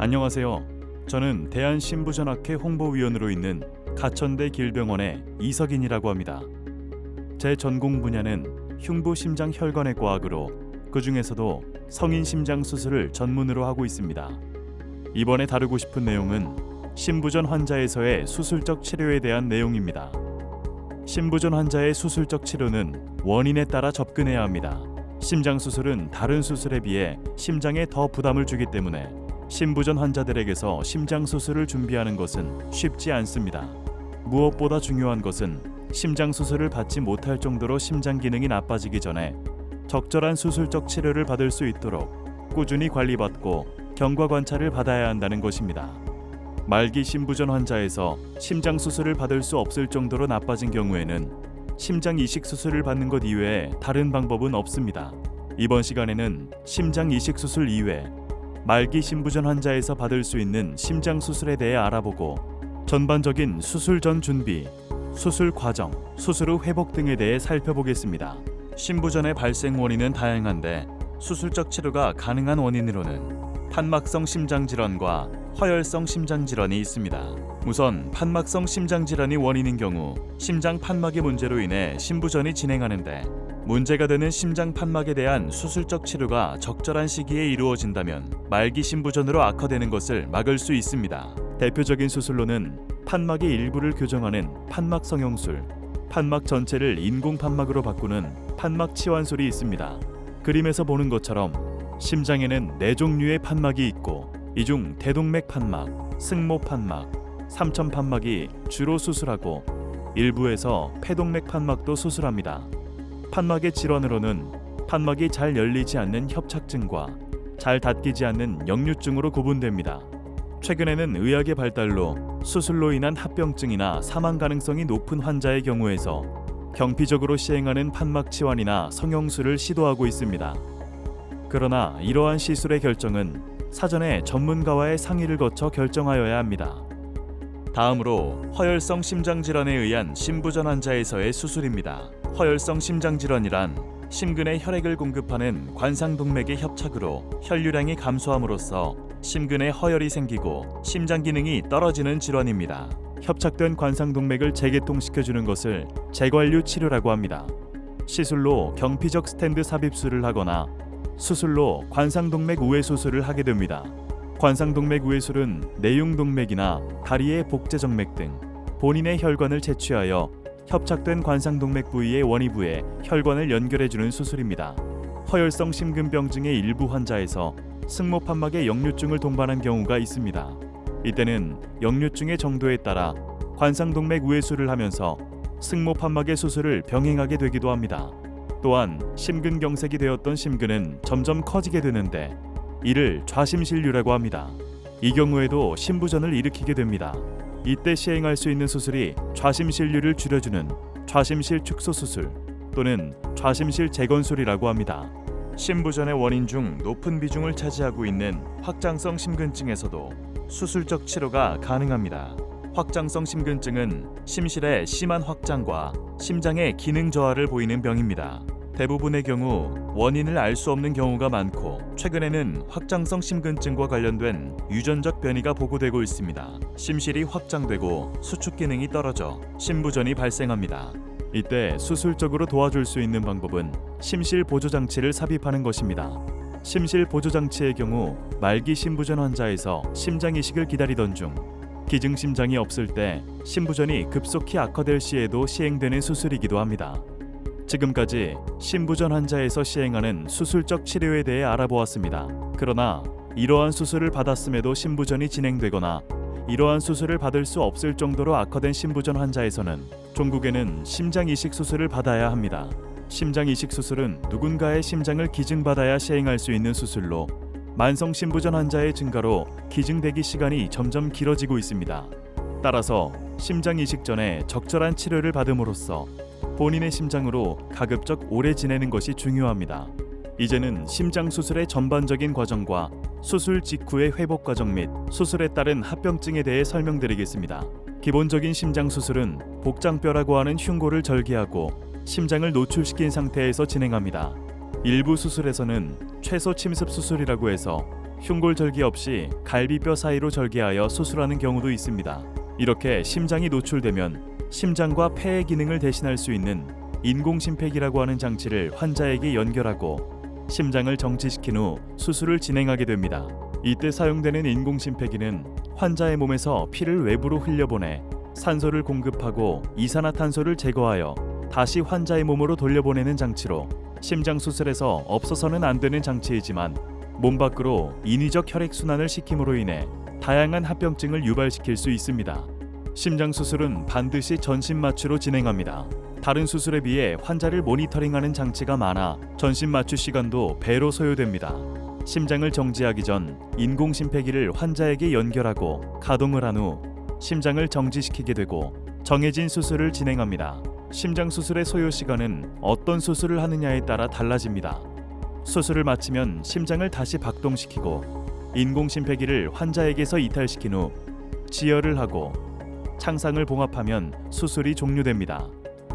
안녕하세요. 저는 대한신부전학회 홍보위원으로 있는 가천대 길병원의 이석인이라고 합니다. 제 전공 분야는 흉부 심장 혈관의 과학으로 그 중에서도 성인 심장 수술을 전문으로 하고 있습니다. 이번에 다루고 싶은 내용은 신부전 환자에서의 수술적 치료에 대한 내용입니다. 신부전 환자의 수술적 치료는 원인에 따라 접근해야 합니다. 심장 수술은 다른 수술에 비해 심장에 더 부담을 주기 때문에 신부전 환자들에게서 심장 수술을 준비하는 것은 쉽지 않습니다. 무엇보다 중요한 것은 심장 수술을 받지 못할 정도로 심장 기능이 나빠지기 전에 적절한 수술적 치료를 받을 수 있도록 꾸준히 관리받고 경과 관찰을 받아야 한다는 것입니다. 말기 신부전 환자에서 심장 수술을 받을 수 없을 정도로 나빠진 경우에는 심장 이식 수술을 받는 것 이외에 다른 방법은 없습니다. 이번 시간에는 심장 이식 수술 이외 말기 신부전 환자에서 받을 수 있는 심장 수술에 대해 알아보고 전반적인 수술 전 준비, 수술 과정, 수술 후 회복 등에 대해 살펴보겠습니다. 신부전의 발생 원인은 다양한데 수술적 치료가 가능한 원인으로는 판막성 심장 질환과 허혈성 심장 질환이 있습니다. 우선 판막성 심장 질환이 원인인 경우 심장 판막의 문제로 인해 신부전이 진행하는데 문제가 되는 심장 판막에 대한 수술적 치료가 적절한 시기에 이루어진다면 말기 신부전으로 악화되는 것을 막을 수 있습니다. 대표적인 수술로는 판막의 일부를 교정하는 판막 성형술, 판막 전체를 인공 판막으로 바꾸는 판막 치환술이 있습니다. 그림에서 보는 것처럼 심장에는 네 종류의 판막이 있고 이 중 대동맥 판막, 승모 판막, 삼천 판막이 주로 수술하고 일부에서 폐동맥 판막도 수술합니다. 판막의 질환으로는 판막이 잘 열리지 않는 협착증과 잘 닫히지 않는 역류증으로 구분됩니다. 최근에는 의학의 발달로 수술로 인한 합병증이나 사망 가능성이 높은 환자의 경우에서 경피적으로 시행하는 판막 치환이나 성형술을 시도하고 있습니다. 그러나 이러한 시술의 결정은 사전에 전문가와의 상의를 거쳐 결정하여야 합니다. 다음으로 허혈성 심장 질환에 의한 심부전 환자에서의 수술입니다. 허혈성 심장 질환이란 심근에 혈액을 공급하는 관상동맥의 협착으로 혈류량이 감소함으로써 심근에 허혈이 생기고 심장 기능이 떨어지는 질환입니다. 협착된 관상동맥을 재개통시켜주는 것을 재관류 치료라고 합니다. 시술로 경피적 스탠드 삽입술을 하거나 수술로 관상동맥 우회 수술을 하게 됩니다. 관상동맥 우회술은 내용동맥이나 다리의 복제정맥 등 본인의 혈관을 채취하여 협착된 관상동맥 부위의 원위부에 혈관을 연결해주는 수술입니다. 허혈성 심근병증의 일부 환자에서 승모판막에 역류증을 동반한 경우가 있습니다. 이때는 역류증의 정도에 따라 관상동맥 우회술을 하면서 승모판막의 수술을 병행하게 되기도 합니다. 또한 심근경색이 되었던 심근은 점점 커지게 되는데 이를 좌심실류라고 합니다. 이 경우에도 심부전을 일으키게 됩니다. 이때 시행할 수 있는 수술이 좌심실류를 줄여주는 좌심실 축소 수술 또는 좌심실 재건술이라고 합니다. 심부전의 원인 중 높은 비중을 차지하고 있는 확장성 심근증에서도 수술적 치료가 가능합니다. 확장성 심근증은 심실의 심한 확장과 심장의 기능 저하를 보이는 병입니다. 대부분의 경우 원인을 알 수 없는 경우가 많고 최근에는 확장성 심근증과 관련된 유전적 변이가 보고되고 있습니다. 심실이 확장되고 수축 기능이 떨어져 심부전이 발생합니다. 이때 수술적으로 도와줄 수 있는 방법은 심실 보조 장치를 삽입하는 것입니다. 심실 보조 장치의 경우 말기 심부전 환자에서 심장 이식을 기다리던 중 기증 심장이 없을 때 심부전이 급속히 악화될 시에도 시행되는 수술이기도 합니다. 지금까지 심부전 환자에서 시행하는 수술적 치료에 대해 알아보았습니다. 그러나 이러한 수술을 받았음에도 심부전이 진행되거나 이러한 수술을 받을 수 없을 정도로 악화된 심부전 환자에서는 종국에는 심장 이식 수술을 받아야 합니다. 심장 이식 수술은 누군가의 심장을 기증받아야 시행할 수 있는 수술로 만성 심부전 환자의 증가로 기증 대기 시간이 점점 길어지고 있습니다. 따라서 심장 이식 전에 적절한 치료를 받음으로써 본인의 심장으로 가급적 오래 지내는 것이 중요합니다. 이제는 심장 수술의 전반적인 과정과 수술 직후의 회복 과정 및 수술에 따른 합병증에 대해 설명드리겠습니다. 기본적인 심장 수술은 복장뼈라고 하는 흉골을 절개하고 심장을 노출시킨 상태에서 진행합니다. 일부 수술에서는 최소 침습 수술이라고 해서 흉골 절개 없이 갈비뼈 사이로 절개하여 수술하는 경우도 있습니다. 이렇게 심장이 노출되면 심장과 폐의 기능을 대신할 수 있는 인공심폐기라고 하는 장치를 환자에게 연결하고 심장을 정지시킨 후 수술을 진행하게 됩니다. 이때 사용되는 인공심폐기는 환자의 몸에서 피를 외부로 흘려보내 산소를 공급하고 이산화탄소를 제거하여 다시 환자의 몸으로 돌려보내는 장치로 심장 수술에서 없어서는 안 되는 장치이지만 몸 밖으로 인위적 혈액 순환을 시킴으로 인해 다양한 합병증을 유발시킬 수 있습니다. 심장 수술은 반드시 전신 마취로 진행합니다. 다른 수술에 비해 환자를 모니터링하는 장치가 많아 전신 마취 시간도 배로 소요됩니다. 심장을 정지하기 전 인공 심폐기를 환자에게 연결하고 가동을 한 후 심장을 정지시키게 되고 정해진 수술을 진행합니다. 심장 수술의 소요 시간은 어떤 수술을 하느냐에 따라 달라집니다. 수술을 마치면 심장을 다시 박동시키고 인공 심폐기를 환자에게서 이탈시킨 후 지혈을 하고 창상을 봉합하면 수술이 종료됩니다.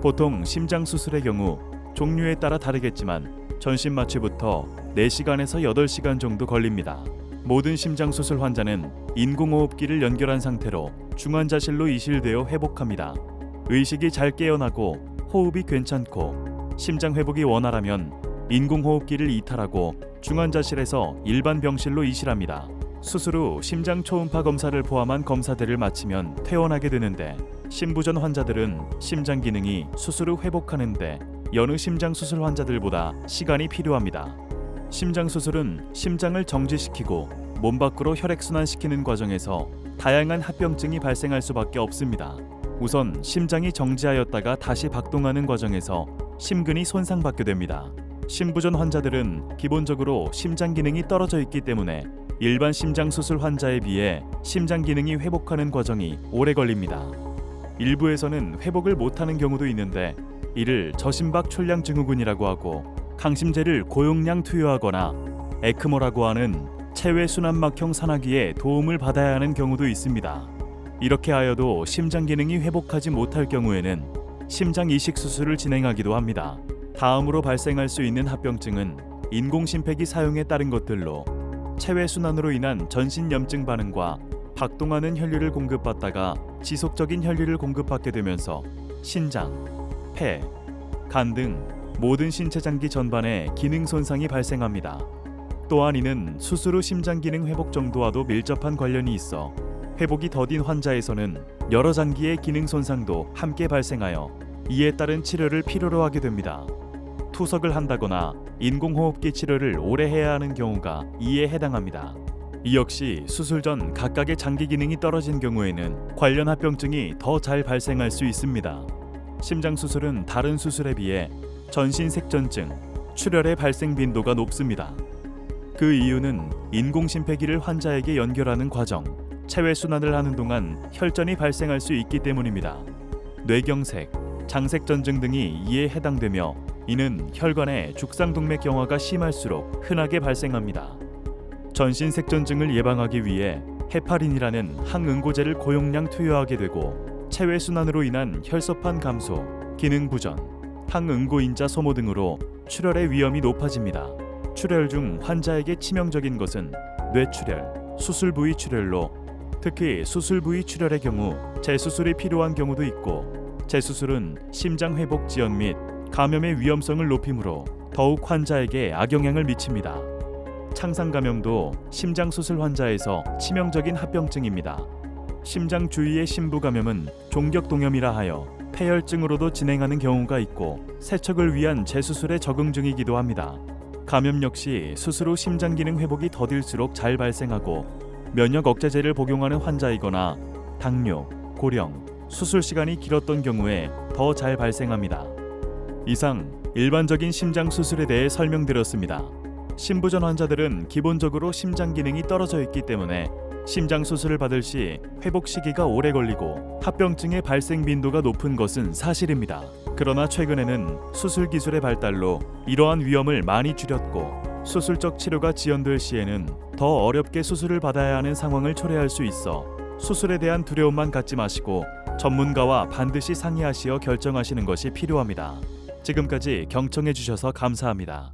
보통 심장 수술의 경우 종류에 따라 다르겠지만 전신 마취부터 4시간에서 8시간 정도 걸립니다. 모든 심장 수술 환자는 인공호흡기를 연결한 상태로 중환자실로 이실되어 회복합니다. 의식이 잘 깨어나고 호흡이 괜찮고 심장 회복이 원활하면 인공호흡기를 이탈하고 중환자실에서 일반 병실로 이실합니다. 수술 후 심장 초음파 검사를 포함한 검사들을 마치면 퇴원하게 되는데 심부전 환자들은 심장 기능이 수술 후 회복하는데 여느 심장 수술 환자들보다 시간이 필요합니다. 심장 수술은 심장을 정지시키고 몸 밖으로 혈액 순환 시키는 과정에서 다양한 합병증이 발생할 수밖에 없습니다. 우선 심장이 정지하였다가 다시 박동하는 과정에서 심근이 손상받게 됩니다. 심부전 환자들은 기본적으로 심장 기능이 떨어져 있기 때문에 일반 심장 수술 환자에 비해 심장 기능이 회복하는 과정이 오래 걸립니다. 일부에서는 회복을 못하는 경우도 있는데 이를 저심박 출량 증후군이라고 하고 강심제를 고용량 투여하거나 에크모라고 하는 체외 순환막형 산화기에 도움을 받아야 하는 경우도 있습니다. 이렇게 하여도 심장 기능이 회복하지 못할 경우에는 심장 이식 수술을 진행하기도 합니다. 다음으로 발생할 수 있는 합병증은 인공심폐기 사용에 따른 것들로 체외 순환으로 인한 전신 염증 반응과 박동하는 혈류를 공급받다가 지속적인 혈류를 공급받게 되면서 신장, 폐, 간 등 모든 신체 장기 전반에 기능 손상이 발생합니다. 또한 이는 수술 후 심장 기능 회복 정도와도 밀접한 관련이 있어 회복이 더딘 환자에서는 여러 장기의 기능 손상도 함께 발생하여 이에 따른 치료를 필요로 하게 됩니다. 투석을 한다거나 인공호흡기 치료를 오래 해야 하는 경우가 이에 해당합니다. 이 역시 수술 전 각각의 장기 기능이 떨어진 경우에는 관련 합병증이 더 잘 발생할 수 있습니다. 심장 수술은 다른 수술에 비해 전신 색전증, 출혈의 발생 빈도가 높습니다. 그 이유는 인공심폐기를 환자에게 연결하는 과정, 체외 순환을 하는 동안 혈전이 발생할 수 있기 때문입니다. 뇌경색, 장색전증 등이 이에 해당되며 이는 혈관의 죽상동맥 경화가 심할수록 흔하게 발생합니다. 전신 색전증을 예방하기 위해 헤파린이라는 항응고제를 고용량 투여하게 되고 체외 순환으로 인한 혈소판 감소, 기능 부전, 항응고인자 소모 등으로 출혈의 위험이 높아집니다. 출혈 중 환자에게 치명적인 것은 뇌출혈, 수술 부위 출혈로 특히 수술 부위 출혈의 경우 재수술이 필요한 경우도 있고 재수술은 심장 회복 지연 및 감염의 위험성을 높이므로 더욱 환자에게 악영향을 미칩니다. 창상 감염도 심장 수술 환자에서 치명적인 합병증입니다. 심장 주위의 심부 감염은 종격 동염이라 하여 폐혈증으로도 진행하는 경우가 있고 세척을 위한 재수술의 적응 중이기도 합니다. 감염 역시 수술 후 심장 기능 회복이 더딜수록 잘 발생하고 면역 억제제를 복용하는 환자이거나 당뇨, 고령, 수술 시간이 길었던 경우에 더 잘 발생합니다. 이상 일반적인 심장 수술에 대해 설명드렸습니다. 심부전 환자들은 기본적으로 심장 기능이 떨어져 있기 때문에 심장 수술을 받을 시 회복 시기가 오래 걸리고 합병증의 발생 빈도가 높은 것은 사실입니다. 그러나 최근에는 수술 기술의 발달로 이러한 위험을 많이 줄였고 수술적 치료가 지연될 시에는 더 어렵게 수술을 받아야 하는 상황을 초래할 수 있어 수술에 대한 두려움만 갖지 마시고 전문가와 반드시 상의하시어 결정하시는 것이 필요합니다. 지금까지 경청해 주셔서 감사합니다.